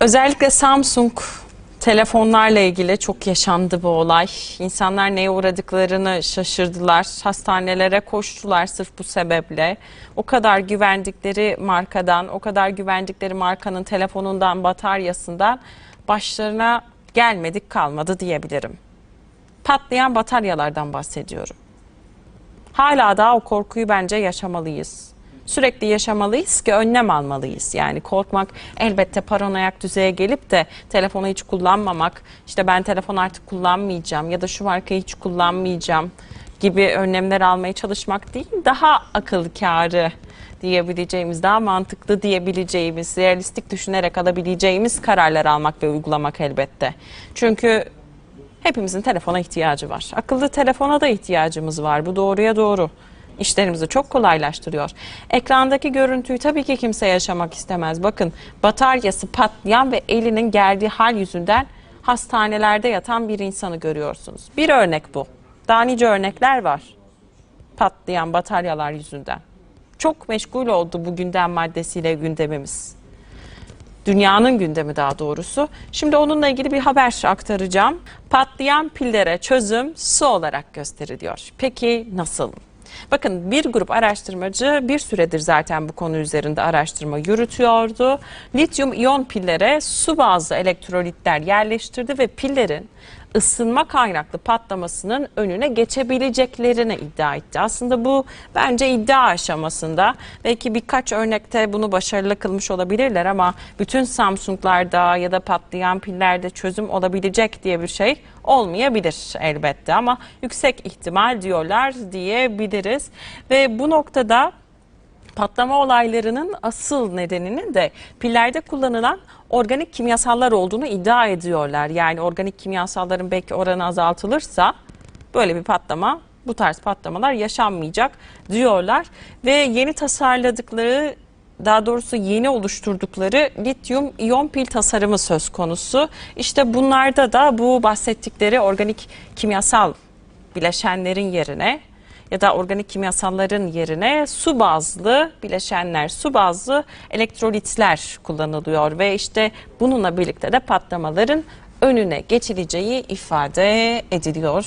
Özellikle Samsung telefonlarla ilgili çok yaşandı bu olay. İnsanlar neye uğradıklarını şaşırdılar. Hastanelere koştular sırf bu sebeple. O kadar güvendikleri markadan, o kadar güvendikleri markanın telefonundan, bataryasından başlarına gelmedik kalmadı diyebilirim. Patlayan bataryalardan bahsediyorum. Hala daha o korkuyu bence yaşamalıyız. Sürekli yaşamalıyız ki önlem almalıyız. Yani korkmak elbette paranoyak düzeye gelip de telefonu hiç kullanmamak, işte ben telefon artık kullanmayacağım ya da şu markayı hiç kullanmayacağım gibi önlemler almaya çalışmak değil, daha akıl kârı diyebileceğimiz, daha mantıklı diyebileceğimiz, realistik düşünerek alabileceğimiz kararlar almak ve uygulamak elbette. Çünkü Hepimizin telefona ihtiyacı var. Akıllı telefona da ihtiyacımız var. Bu doğruya doğru. İşlerimizi çok kolaylaştırıyor. Ekrandaki görüntüyü tabii ki kimse yaşamak istemez. Bakın bataryası patlayan ve elinin geldiği hal yüzünden hastanelerde yatan bir insanı görüyorsunuz. Bir örnek bu. Daha nice örnekler var. Patlayan bataryalar yüzünden. Çok meşgul oldu bu gündem maddesiyle gündemimiz dünyanın gündemi daha doğrusu. Şimdi onunla ilgili bir haber aktaracağım. Patlayan pillere çözüm su olarak gösteriliyor. Peki nasıl? Bakın bir grup araştırmacı bir süredir zaten bu konu üzerinde araştırma yürütüyordu. Lityum iyon pillere su bazlı elektrolitler yerleştirdi ve pillerin ısınma kaynaklı patlamasının önüne geçebileceklerini iddia etti. Aslında bu bence iddia aşamasında. Belki birkaç örnekte bunu başarılı kılmış olabilirler ama bütün Samsung'larda ya da patlayan pillerde çözüm olabilecek diye bir şey olmayabilir elbette ama yüksek ihtimal diyorlar diyebiliriz. Ve bu noktada patlama olaylarının asıl nedeninin de pillerde kullanılan organik kimyasallar olduğunu iddia ediyorlar. Yani organik kimyasalların belki oranı azaltılırsa böyle bir patlama bu tarz patlamalar yaşanmayacak diyorlar ve yeni tasarladıkları daha doğrusu yeni oluşturdukları lityum iyon pil tasarımı söz konusu. İşte bunlarda da bu bahsettikleri organik kimyasal bileşenlerin yerine ya da organik kimyasalların yerine su bazlı bileşenler, su bazlı elektrolitler kullanılıyor ve işte bununla birlikte de patlamaların önüne geçileceği ifade ediliyor.